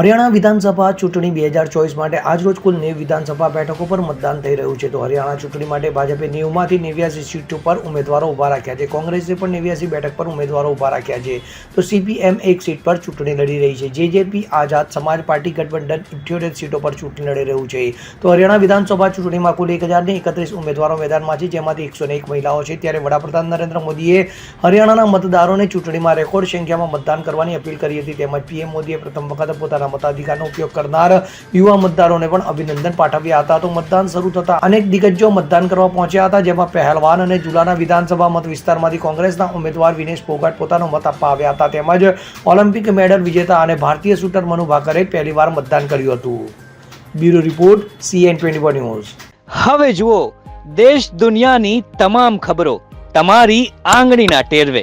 હરિયાણા વિધાનસભા ચૂંટણી બે હજાર ચોવીસ માટે આજરોજ કુલ નેવ વિધાનસભા બેઠકો પર મતદાન થઈ રહ્યું છે. તો હરિયાણા ચૂંટણી માટે ભાજપે નેવમાંથી નેવ્યાસી સીટ પર ઉમેદવારો ઊભા રાખ્યા છે. કોંગ્રેસે પણ નેવ્યાસી બેઠક પર ઉમેદવારો ઊભા રાખ્યા છે. તો સીપીએમ એક સીટ પર ચૂંટણી લડી રહી છે. જેજેપી, આઝાદ સમાજ પાર્ટી, ગઠબંધન ઇઠ્યોતેર સીટો પર ચૂંટણી લડી રહ્યું છે. તો હરિયાણા વિધાનસભા ચૂંટણીમાં કુલ એક હજારને એકત્રીસ ઉમેદવારો મેદાનમાં છે, જેમાંથી એકસો એક મહિલાઓ છે. ત્યારે વડાપ્રધાન નરેન્દ્ર મોદીએ હરિયાણાના મતદારોને ચૂંટણીમાં રેકોર્ડ સંખ્યામાં મતદાન કરવાની અપીલ કરી હતી. તેમજ પીએમ મોદીએ પ્રથમ વખત પોતાના મતાધિકારનો ઉપયોગ કરનાર યુવા મતદારોને પણ અભિનંદન પાઠવ્યા હતા. તો મતદાન શરૂ થતા અનેક દિગ્ગજો મતદાન કરવા પહોંચ્યા હતા, જેમાં પહેલવાન અને જુલાના વિધાનસભા મત વિસ્તારમાંથી કોંગ્રેસના ઉમેદવાર વિનેશ ફોગાટ પોતાનો મત આપવા આવ્યા હતા. તેમજ ઓલિમ્પિક મેડલ વિજેતા અને ભારતીય શૂટર મનુ ભાકરે પહેલીવાર મતદાન કર્યું હતું. Bureau report CN twenty news. હવે જુઓ, દેશ દુનિયાની તમામ ખબરો તમારી આંગળીના ટેરવે.